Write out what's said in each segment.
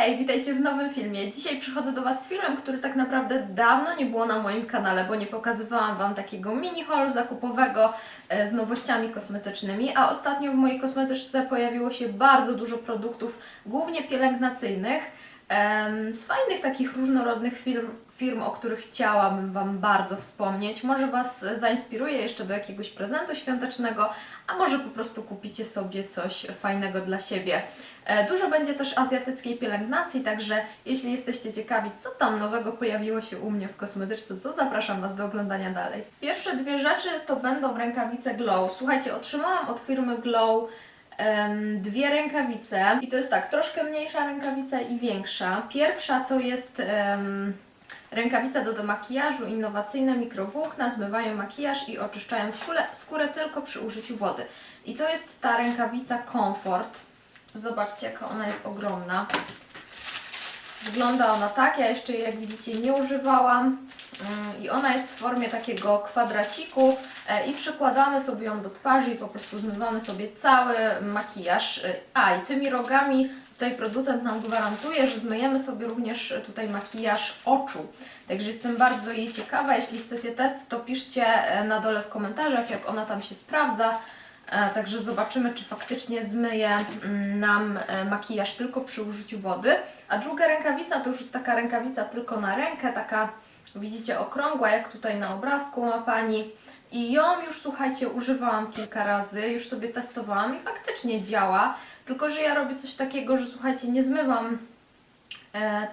Hej, witajcie w nowym filmie. Dzisiaj przychodzę do Was z filmem, który tak naprawdę dawno nie było na moim kanale, bo nie pokazywałam Wam takiego mini haul zakupowego e, z nowościami kosmetycznymi, a ostatnio w mojej kosmetyczce pojawiło się bardzo dużo produktów, głównie pielęgnacyjnych, z fajnych takich różnorodnych firm, firm, o których chciałabym Wam bardzo wspomnieć. Może Was zainspiruje jeszcze do jakiegoś prezentu świątecznego, a może po prostu kupicie sobie coś fajnego dla siebie. E, Dużo będzie też azjatyckiej pielęgnacji, także jeśli jesteście ciekawi, co tam nowego pojawiło się u mnie w kosmetyczce, to zapraszam Was do oglądania dalej. Pierwsze dwie rzeczy to będą rękawice Glow. Słuchajcie, otrzymałam od firmy Glow dwie rękawice i to jest tak, troszkę mniejsza rękawica i większa. Pierwsza to jest rękawica do demakijażu, innowacyjne mikrowłókna, zmywają makijaż i oczyszczają skórę, skórę tylko przy użyciu wody. I to jest ta rękawica Comfort. Zobaczcie, jaka ona jest ogromna. Wygląda ona tak, ja jeszcze jak widzicie nie używałam Mm, i ona jest w formie takiego kwadraciku e, i przykładamy sobie ją do twarzy i po prostu zmywamy sobie cały makijaż. E, A i tymi rogami tutaj producent nam gwarantuje, że zmyjemy sobie również tutaj makijaż oczu. Także jestem bardzo jej ciekawa. Jeśli chcecie test, to piszcie e, na dole w komentarzach, jak ona tam się sprawdza. E, Także zobaczymy, czy faktycznie zmyje mm, nam e, makijaż tylko przy użyciu wody. A druga rękawica to już jest taka rękawica tylko na rękę, taka widzicie okrągła, jak tutaj na obrazku ma Pani. I ją już słuchajcie, używałam kilka razy, już sobie testowałam i faktycznie działa. Tylko, że ja robię coś takiego, że słuchajcie, nie zmywam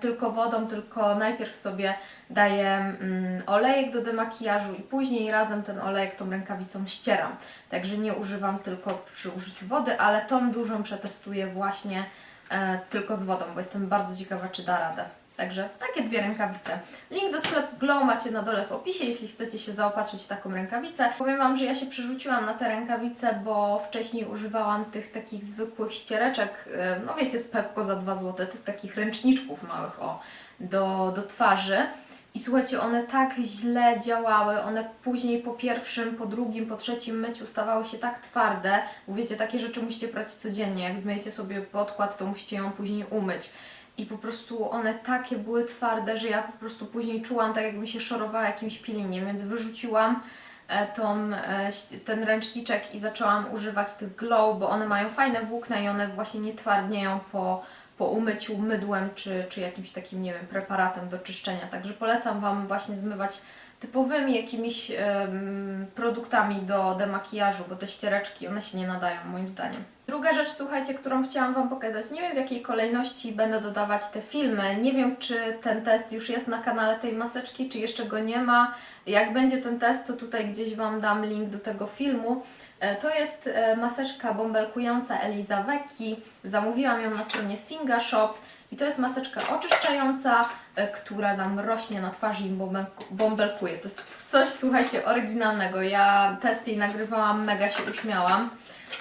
tylko wodą, tylko najpierw sobie daję mm, olejek do demakijażu i później razem ten olejek tą rękawicą ścieram. Także nie używam tylko przy użyciu wody, ale tą dużą przetestuję właśnie e, tylko z wodą, bo jestem bardzo ciekawa, czy da radę. Także takie dwie rękawice. Link do sklepu Glow macie na dole w opisie, jeśli chcecie się zaopatrzyć w taką rękawicę. Powiem Wam, że ja się przerzuciłam na te rękawice, bo wcześniej używałam tych takich zwykłych ściereczek, e, no wiecie, z Pepko za 2 zł, tych takich ręczniczków małych, o, do, do twarzy. I słuchajcie, one tak źle działały, one później po pierwszym, po drugim, po trzecim myciu stawały się tak twarde, bo wiecie, takie rzeczy musicie brać codziennie, jak zmyjecie sobie podkład, to musicie ją później umyć. I po prostu one takie były twarde, że ja po prostu później czułam tak jakbym się szorowała jakimś peelingiem, więc wyrzuciłam e, tą, e, ten ręczniczek i zaczęłam używać tych glow, bo one mają fajne włókna i one właśnie nie twardnieją po, po umyciu mydłem czy, czy jakimś takim, nie wiem, preparatem do czyszczenia. Także polecam Wam właśnie zmywać typowymi jakimiś em, produktami do demakijażu, bo te ściereczki, one się nie nadają moim zdaniem. Druga rzecz, słuchajcie, którą chciałam Wam pokazać, nie wiem w jakiej kolejności będę dodawać te filmy, nie wiem czy ten test już jest na kanale tej maseczki, czy jeszcze go nie ma. Jak będzie ten test, to tutaj gdzieś Wam dam link do tego filmu. E, To jest e, maseczka bąbelkująca Eliza Vecchi. Zamówiłam ją na stronie Singa Shop i to jest maseczka oczyszczająca, e, która nam rośnie na twarzy i bąbelku- bąbelkuje. To jest coś, słuchajcie, oryginalnego. Ja test jej nagrywałam, mega się uśmiałam.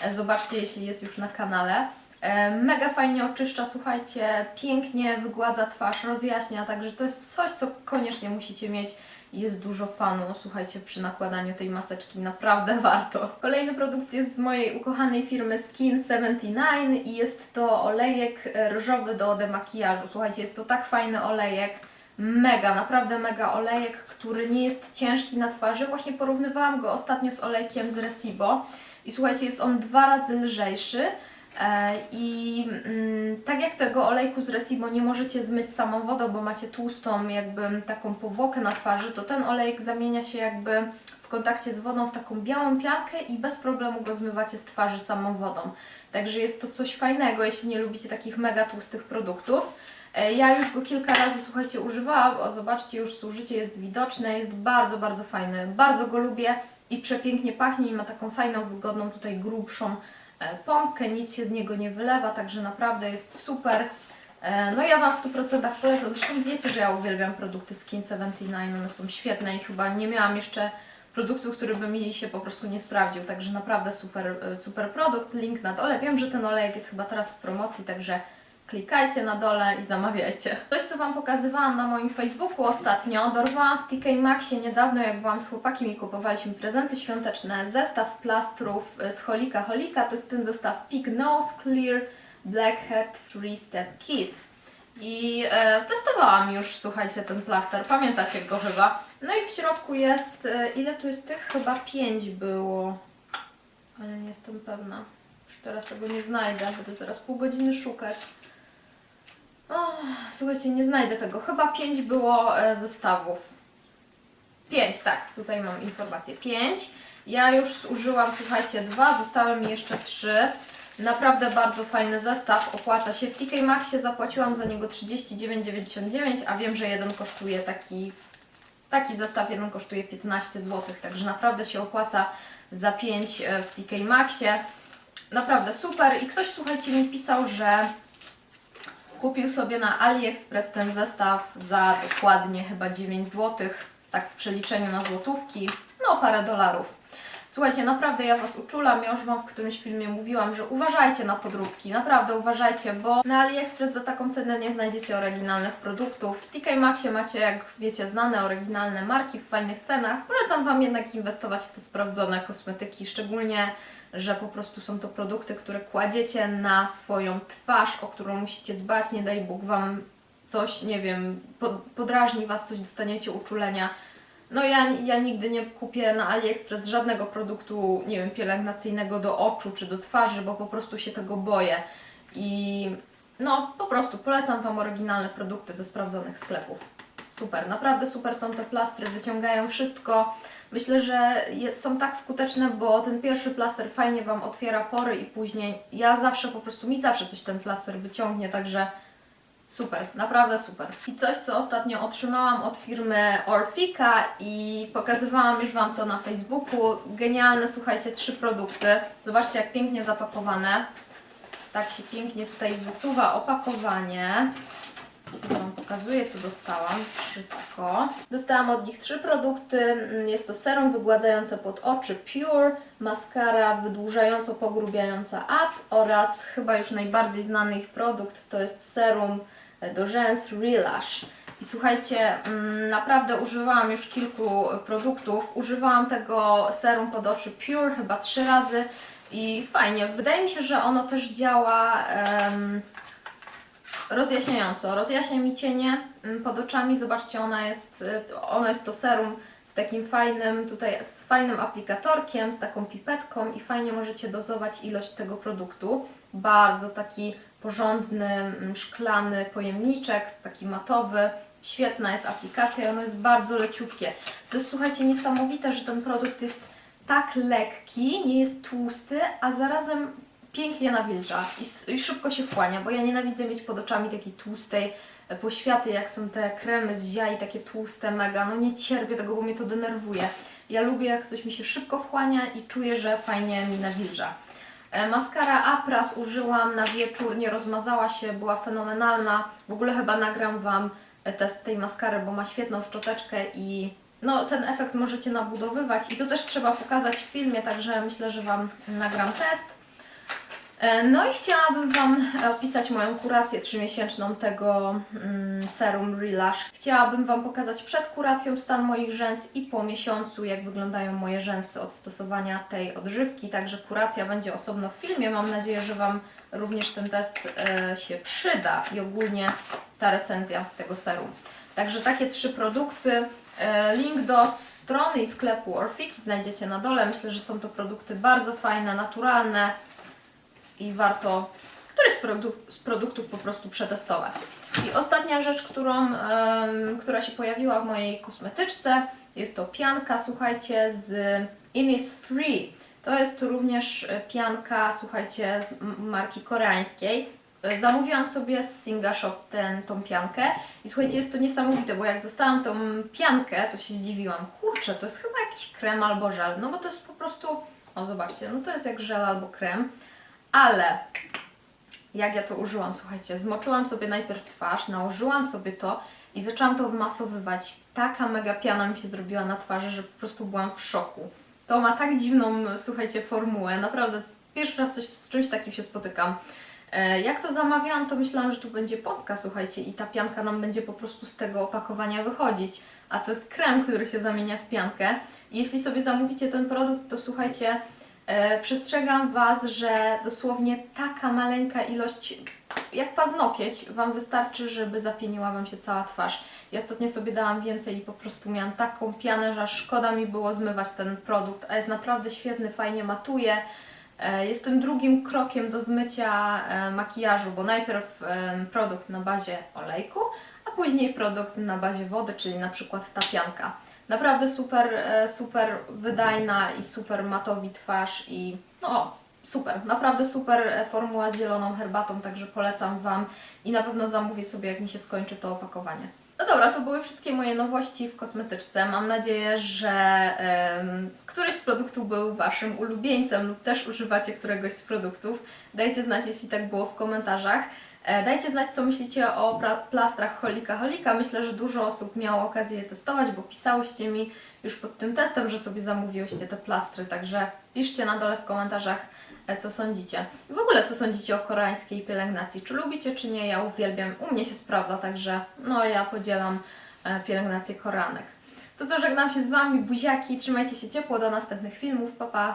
E, Zobaczcie, jeśli jest już na kanale. E, Mega fajnie oczyszcza, słuchajcie, pięknie wygładza twarz, rozjaśnia, także to jest coś, co koniecznie musicie mieć. Jest dużo fanu, słuchajcie, przy nakładaniu tej maseczki, naprawdę warto. Kolejny produkt jest z mojej ukochanej firmy Skin 79 i jest to olejek e, różowy do demakijażu. Słuchajcie, jest to tak fajny olejek, mega, naprawdę mega olejek, który nie jest ciężki na twarzy. Właśnie porównywałam go ostatnio z olejkiem z Resibo i słuchajcie, jest on dwa razy lżejszy. E, I mm, tak jak tego olejku z Resibo nie możecie zmyć samą wodą, bo macie tłustą jakby taką powłokę na twarzy, to ten olejek zamienia się jakby w kontakcie z wodą w taką białą piankę i bez problemu go zmywacie z twarzy samą wodą. Także jest to coś fajnego, jeśli nie lubicie takich mega tłustych produktów. E, Ja już go kilka razy, słuchajcie, używałam. O, zobaczcie, już zużycie jest widoczne. Jest bardzo, bardzo fajny. Bardzo go lubię i przepięknie pachnie i ma taką fajną, wygodną, tutaj grubszą e, pompkę. Nic się z niego nie wylewa, także naprawdę jest super. E, No ja Wam w 100% polecam. Zresztą wiecie, że ja uwielbiam produkty Skin 79. One są świetne i chyba nie miałam jeszcze produktu, który by mi się po prostu nie sprawdził. Także naprawdę super, e, super produkt. Link na dole. Wiem, że ten olejek jest chyba teraz w promocji, także klikajcie na dole i zamawiajcie. Coś, co Wam pokazywałam na moim Facebooku ostatnio, dorwałam w TK Maxie niedawno, jak byłam z chłopakiem i kupowaliśmy prezenty świąteczne, zestaw plastrów z Holika Holika, to jest ten zestaw Pig Nose Clear Blackhead Three Step Kids. I e, testowałam już, słuchajcie, ten plaster. Pamiętacie go chyba. No i w środku jest, e, ile tu jest tych? Chyba pięć było. Ale nie jestem pewna. Już teraz tego nie znajdę. Będę teraz pół godziny szukać. Słuchajcie, nie znajdę tego. Chyba pięć było e, zestawów. Pięć, tak. Tutaj mam informację. Pięć. Ja już zużyłam, słuchajcie, dwa. Zostały mi jeszcze trzy. Naprawdę bardzo fajny zestaw. Opłaca się. W TK Maxie zapłaciłam za niego 39,99, a wiem, że jeden kosztuje taki Taki zestaw jeden kosztuje 15 zł, także naprawdę się opłaca za 5 w TK Maxie. Naprawdę super. I ktoś, słuchajcie, mi pisał, że kupił sobie na AliExpress ten zestaw za dokładnie chyba 9 zł, tak w przeliczeniu na złotówki, no parę dolarów. Słuchajcie, naprawdę ja Was uczulam, ja już Wam w którymś filmie mówiłam, że uważajcie na podróbki, naprawdę uważajcie, bo na AliExpress za taką cenę nie znajdziecie oryginalnych produktów. W TK Maxie macie, jak wiecie, znane oryginalne marki w fajnych cenach. Polecam Wam jednak inwestować w te sprawdzone kosmetyki, szczególnie, że po prostu są to produkty, które kładziecie na swoją twarz, o którą musicie dbać, nie daj Bóg Wam coś, nie wiem, po- podrażni Was, coś dostaniecie uczulenia. No ja, ja nigdy nie kupię na AliExpress żadnego produktu, nie wiem, pielęgnacyjnego do oczu czy do twarzy, bo po prostu się tego boję. I no po prostu polecam Wam oryginalne produkty ze sprawdzonych sklepów. Super, naprawdę super są te plastry, wyciągają wszystko. Myślę, że są tak skuteczne, bo ten pierwszy plaster fajnie Wam otwiera pory i później ja zawsze po prostu, mi zawsze coś ten plaster wyciągnie, także Super, naprawdę super. I coś, co ostatnio otrzymałam od firmy Orfika i pokazywałam już Wam to na Facebooku. Genialne, słuchajcie, trzy produkty. Zobaczcie, jak pięknie zapakowane. Tak się pięknie tutaj wysuwa opakowanie. Wam pokazuję, co dostałam. Wszystko. Dostałam od nich trzy produkty. Jest to serum wygładzające pod oczy Pure, maskara wydłużająco-pogrubiająca Up oraz chyba już najbardziej znany ich produkt to jest serum do rzęs Relash. I słuchajcie, mm, naprawdę używałam już kilku produktów. Używałam tego serum pod oczy Pure chyba trzy razy i fajnie. Wydaje mi się, że ono też działa em, rozjaśniająco. Rozjaśnia mi cienie mm, pod oczami. Zobaczcie, ona jest, y, ono jest to serum takim fajnym, tutaj z fajnym aplikatorkiem, z taką pipetką i fajnie możecie dozować ilość tego produktu. Bardzo taki porządny, mm, szklany pojemniczek, taki matowy. Świetna jest aplikacja i ono jest bardzo leciutkie. To jest, słuchajcie, niesamowite, że ten produkt jest tak lekki, nie jest tłusty, a zarazem pięknie nawilża i, i szybko się wchłania, bo ja nienawidzę mieć pod oczami takiej tłustej e, poświaty, jak są te kremy z ziai, takie tłuste mega, no nie cierpię tego, bo mnie to denerwuje. Ja lubię, jak coś mi się szybko wchłania i czuję, że fajnie mi nawilża. E, Maskara Apras użyłam na wieczór, nie rozmazała się, była fenomenalna. W ogóle chyba nagram Wam e, test tej maskary, bo ma świetną szczoteczkę i no, ten efekt możecie nabudowywać i to też trzeba pokazać w filmie, także myślę, że Wam nagram test. E, No i chciałabym Wam opisać moją kurację trzymiesięczną tego mm, serum Relash. Chciałabym Wam pokazać przed kuracją stan moich rzęs i po miesiącu, jak wyglądają moje rzęsy od stosowania tej odżywki. Także kuracja będzie osobno w filmie. Mam nadzieję, że Wam również ten test e, się przyda i ogólnie ta recenzja tego serum. Także takie trzy produkty. E, Link do strony i sklepu Orfik znajdziecie na dole. Myślę, że są to produkty bardzo fajne, naturalne i warto któryś z, z produktów po prostu przetestować. I ostatnia rzecz, którą, em, która się pojawiła w mojej kosmetyczce, jest to pianka, słuchajcie, z Innisfree. To jest również e, pianka, słuchajcie, z marki koreańskiej. E, Zamówiłam sobie z Singa Shop ten, tą piankę i słuchajcie, jest to niesamowite, bo jak dostałam tą piankę, to się zdziwiłam. Kurczę, to jest chyba jakiś krem albo żel, no bo to jest po prostu, o zobaczcie, no to jest jak żel albo krem, ale jak ja to użyłam, słuchajcie, zmoczyłam sobie najpierw twarz, nałożyłam sobie to i zaczęłam to wmasowywać. Taka mega piana mi się zrobiła na twarzy, że po prostu byłam w szoku. To ma tak dziwną, słuchajcie, formułę, naprawdę pierwszy raz coś, z czymś takim się spotykam. E, Jak to zamawiałam, to myślałam, że tu będzie pompka, słuchajcie, i ta pianka nam będzie po prostu z tego opakowania wychodzić. A to jest krem, który się zamienia w piankę. Jeśli sobie zamówicie ten produkt, to słuchajcie, przestrzegam Was, że dosłownie taka maleńka ilość, jak paznokieć, Wam wystarczy, żeby zapieniła Wam się cała twarz. Ja ostatnio sobie dałam więcej i po prostu miałam taką pianę, że szkoda mi było zmywać ten produkt, a jest naprawdę świetny, fajnie matuje. E, Jestem drugim krokiem do zmycia e, makijażu, bo najpierw e, produkt na bazie olejku, a później produkt na bazie wody, czyli na przykład ta pianka. Naprawdę super, e, super wydajna i super matowi twarz i no super, naprawdę super e, formuła z zieloną herbatą, także polecam Wam i na pewno zamówię sobie jak mi się skończy to opakowanie. No dobra, to były wszystkie moje nowości w kosmetyczce. Mam nadzieję, że któryś z produktów był Waszym ulubieńcem lub też używacie któregoś z produktów. Dajcie znać, jeśli tak było w komentarzach. E, Dajcie znać, co myślicie o plastrach Holika Holika. Myślę, że dużo osób miało okazję je testować, bo pisałyście mi już pod tym testem, że sobie zamówiłyście te plastry, także piszcie na dole w komentarzach, e, co sądzicie. W ogóle, co sądzicie o koreańskiej pielęgnacji. Czy lubicie, czy nie? Ja uwielbiam. U mnie się sprawdza, także no ja podzielam e, pielęgnację koreanek. To co, żegnam się z Wami, buziaki, trzymajcie się ciepło, do następnych filmów, pa pa!